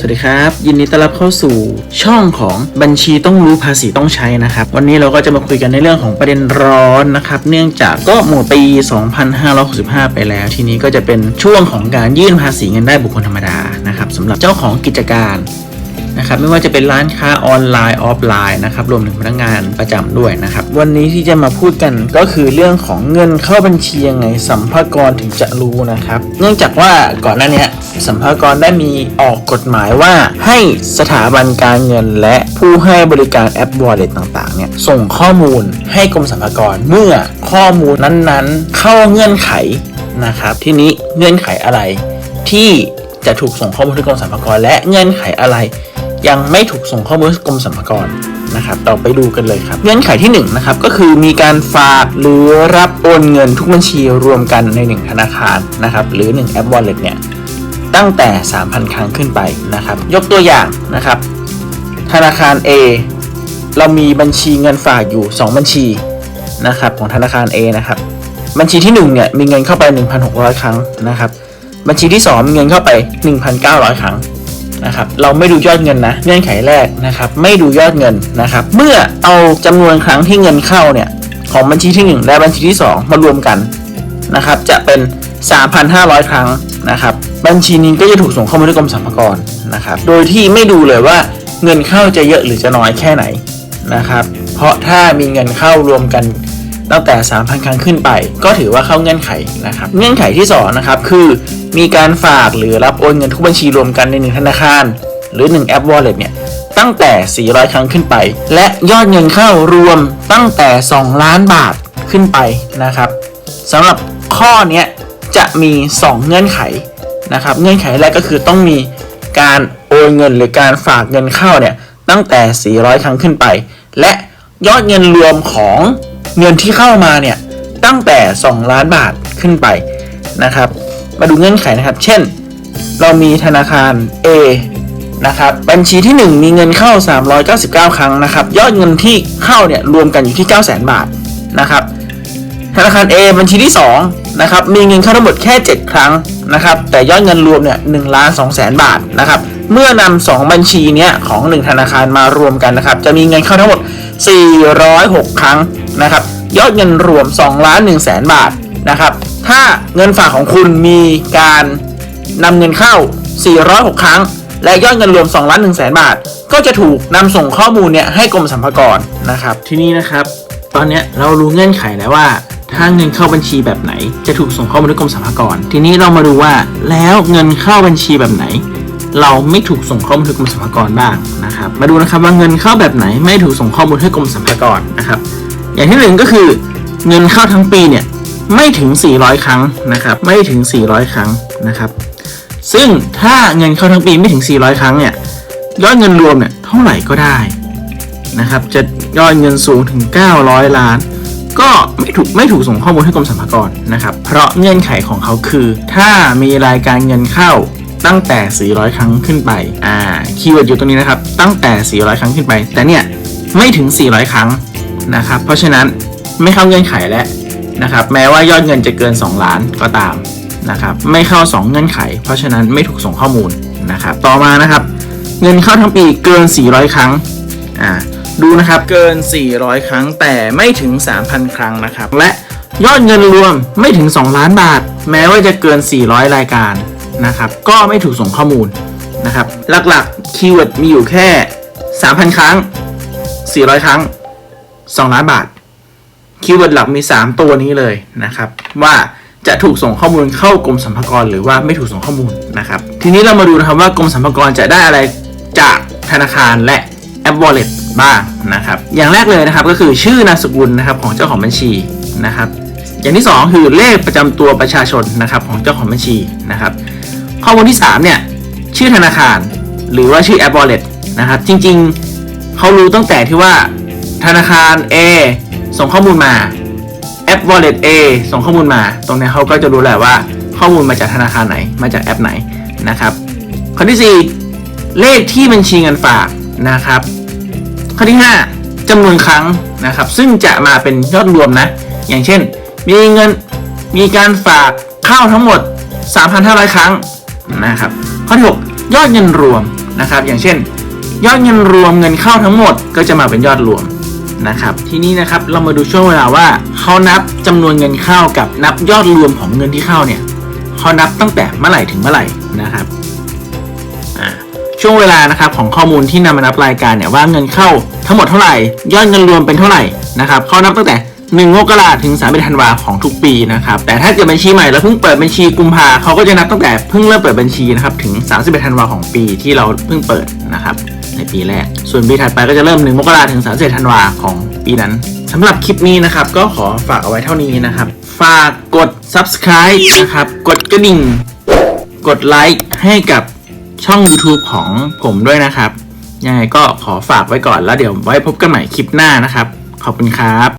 สวัสดีครับ ยินดีต้อนรับเข้าสู่ช่องของบัญชีต้องรู้ภาษีต้องใช้นะครับ วันนี้เราก็จะมาคุยกันในเรื่องของประเด็นร้อนนะครับ เนื่องจากก็หมดปี 2565 ไปแล้ว ทีนี้ก็จะเป็นช่วงของการยื่นภาษีเงินได้บุคคลธรรมดานะครับสำหรับเจ้าของกิจการ นะครับไม่ว่าจะเป็นร้านค้าออนไลน์ออฟไลน์นะครับรวมถึงพนักงานประจำด้วยนะครับวันนี้ที่จะมาพูดกันก็คือเรื่องของเงินเข้าบัญชียังไงสัมภากรถึงจะรู้นะครับเนื่องจากว่าก่อนหน้านี้สัมภากรได้มีออกกฎหมายว่าให้สถาบันการเงิน และผู้ให้บริการแอป Wallet ต่างๆเนี่ยส่งข้อมูลให้กรมสรรพากรเมื่อข้อมูลนั้นๆ เข้าเงื่อนไขนะครับทีนี้เงื่อนไขอะไรที่จะถูกส่งข้อมูลให้กรมสรรพากรและเงื่อนไขอะไร ยังไม่ถูกส่งข้อมูลให้กรมสรรพากรนะครับเราไปดูกันเลยครับเงื่อนไขที่1นงนะครับก็คือมีการฝากหรือรับโอนเงินทุกบัญชีรวมกันใน 1 ธนาคารนะครับหรือ 1 แอป Wallet เนี่ยตั้งแต่ 3,000 ครั้งขึ้นไปนะครับยกตัวอย่างนะครับ ธนาคาร A เรามีบัญชีเงินฝากอยู่ 2 บัญชีนะครับของธนาคาร A นะครับบัญชีที่1เนี่ยมีเงินเข้าไป 1,600 ครั้งนะครับบัญชีที่ 2 มีเงินเข้าไป 1,900 ครั้ง นะครับเราไม่ดูยอดเงินนะเงื่อนไขแรกนะครับไม่ดูยอดเงินนะครับเมื่อเอาจำนวนครั้งที่เงินเข้าเนี่ยของบัญชีที่ 1 และบัญชีที่ 2 มารวมกันนะครับจะเป็น 3,500 ครั้งนะครับบัญชีนี้ก็จะถูกส่งเข้ามาที่กรมสรรพากรนะครับโดยที่ไม่ดูเลยว่าเงินเข้าจะเยอะหรือจะน้อยแค่ไหนนะครับเพราะถ้ามีเงินเข้ารวมกัน ตั้งแต่ 3,000 ครั้งขึ้นไป ก็ถือว่าเข้าเงื่อนไขนะครับ เงื่อนไขที่2นะครับคือ มีการฝากหรือรับโอนเงินทุกบัญชีรวมกันในหนึ่งธนาคาร หรือ 1 แอป Wallet เนี่ยตั้งแต่ 400 ครั้งขึ้นไป และยอดเงินเข้ารวมตั้งแต่ 2 ล้านบาทขึ้นไปนะครับสำหรับข้อนี้จะมี 2 เงื่อนไขนะครับ เงื่อนไขแรกก็คือต้องมีการโอนเงินหรือการฝากเงินเข้าเนี่ยตั้งแต่ 400 ครั้งขึ้นไป และยอดเงินรวมของ เงินที่เข้ามาเนี่ยตั้งแต่ 2 ล้านบาทขึ้นไปนะครับ มาดูเงื่อนไขนะครับ เช่น เรามีธนาคาร A นะครับบัญชีที่ 1 มีเงินเข้า 399 ครั้งนะครับ ยอดเงินที่เข้าเนี่ยรวมกันอยู่ที่ 900,000 บาทนะครับธนาคาร A บัญชีที่2นะครับมีเงินเข้าทั้งหมดแค่ 7 ครั้งนะครับ แต่ยอดเงินรวมเนี่ย1ล้าน2แสนบาทนะครับ เมื่อนำ2บัญชีเนี้ยของ 1 ธนาคารมารวมกันนะครับ จะมีเงินเข้าทั้งหมด 406 ครั้ง นะครับยอดเงินรวม2ล้าน1แสนบาทนะครับถ้าเงินฝากของคุณมีการนำเงินเข้า 406 ครั้ง และยอดเงินรวม2ล้าน1แสนบาท ก็จะถูกนำส่งข้อมูลเนี่ยให้กรมสรรพากรนะครับทีนี้นะครับ ตอนนี้เรารู้เงื่อนไขแล้วว่าถ้าเงินเข้าบัญชีแบบไหน จะถูกส่งเข้ามาที่กรมสรรพากร ทีนี้เรามาดูว่าแล้วเงินเข้าบัญชีแบบไหน เราไม่ถูกส่งข้อมูลให้กรมสรรพากรบ้างนะครับ มาดูนะครับว่าเงินเข้าแบบไหนไม่ถูกส่งข้อมูลให้กรมสรรพากรนะครับ อย่างที่หนึ่งก็คือเงินเข้าทั้งปีเนี่ยไม่ถึง 400 ครั้งนะครับ ไม่ถึง 400 ครั้งนะครับ ซึ่งถ้าเงินเข้าทั้งปีไม่ถึง 400 ครั้งเนี่ยยอดเงินรวมเนี่ยเท่าไหร่ก็ได้นะครับ จะยอดเงินสูงถึง 900 ล้าน ก็ไม่ถูกไม่ถูกส่งข้อมูลให้กรมสรรพากรนะครับ เพราะเงื่อนไขของเขาคือ ถ้ามีรายการเงินเข้าตั้งแต่ 400 ครั้งขึ้นไป อ่า คีย์เวิร์ดอยู่ตรงนี้นะครับ ตั้งแต่ 400 ครั้งขึ้นไป แต่เนี่ย ไม่ถึง 400 ครั้ง นะครับ เพราะฉะนั้นไม่เข้าเงื่อนไขแล้วนะครับ แม้ว่ายอดเงินจะเกิน 2 ล้านก็ตามนะครับ ไม่เข้า 2 เงื่อนไข เพราะฉะนั้นไม่ถูกส่งข้อมูลนะครับ ต่อมานะครับ เงินเข้าทั้งปีเกิน 400 ครั้งอ่าดูนะครับเกิน 400 ครั้งแต่ไม่ถึง 3,000 ครั้งนะครับ และยอดเงินรวมไม่ถึง 2 ล้านบาท แม้ว่าจะเกิน 400 รายการนะครับ ก็ไม่ถูกส่งข้อมูลนะครับ หลักๆคีย์เวิร์ดมีอยู่แค่ 3,000 ครั้ง 400 ครั้ง 2ล้านบาท คีย์เวิร์ดหลักมี 3 ตัวนี้เลยนะครับ ว่าจะถูกส่งข้อมูลเข้ากรมสรรพากรหรือว่าไม่ถูกส่งข้อมูลนะครับ ทีนี้เรามาดูนะครับว่ากรมสรรพากรจะได้อะไรจากธนาคารและแอป Wallet บ้างนะครับ อย่างแรกเลยนะครับก็คือชื่อนามสกุลนะครับของเจ้าของบัญชีนะครับ อย่างที่ 2 คือเลขประจำตัวประชาชนนะครับของเจ้าของบัญชีนะครับ ข้อมูลที่3เนี่ยชื่อธนาคารหรือว่าชื่อแอป Wallet นะครับ จริงๆ เขารู้ตั้งแต่ที่ว่า ธนาคาร A ส่งข้อมูลมาแอป Wallet A ส่งข้อมูลมา ตรงนี้เขาก็จะรู้แหละว่าข้อมูลมาจากธนาคารไหน มาจากแอปไหนนะครับ ข้อที่ 4 เลขที่บัญชีเงินฝากนะครับ ข้อที่ 5จำนวนครั้งนะครับ ซึ่งจะมาเป็นยอดรวมนะ อย่างเช่น มีเงินมีการฝากเข้าทั้งหมด 3,500 ครั้งนะครับ ข้อที่ 6 ยอดเงินรวมนะครับ อย่างเช่น ยอดเงินรวมเงินเข้าทั้งหมดก็จะมาเป็นยอดรวม นะครับ ทีนี้นะครับเรามาดูช่วงเวลาว่าเขานับจำนวนเงินเข้ากับนับยอดรวมของเงินที่เข้าเนี่ยเขานับตั้งแต่เมื่อไหร่ถึงเมื่อไหร่นะครับช่วงเวลานะครับของข้อมูลที่นำมานับรายการเนี่ยว่าเงินเข้าทั้งหมดเท่าไหร่ ยอดเงินรวมเป็นเท่าไหร่นะครับเขานับตั้งแต่1มกราถึง3ธันวาของทุกปีนะครับแต่ถ้าเกิดบัญชีใหม่แล้วเพิ่งเปิดบัญชีกุมภาเขาก็จะนับตั้งแต่เพิ่งเริ่มเปิดบัญชีนะครับถึง 31ธันวาของปีที่เราเพิ่งเปิดนะครับ ในปีแรก ส่วนปีถัดไปก็จะเริ่ม 1 มกราถึง 31 ธันวาของปีนั้นสำหรับคลิปนี้นะครับ ก็ขอฝากเอาไว้เท่านี้นะครับ ฝากกด subscribe นะครับ กดกระดิ่ง กดไลค์ให้กับช่อง YouTube ของผมด้วยนะครับ ยังไงก็ขอฝากไว้ก่อนแล้วเดี๋ยวไว้พบกันใหม่คลิปหน้านะครับ ขอบคุณครับ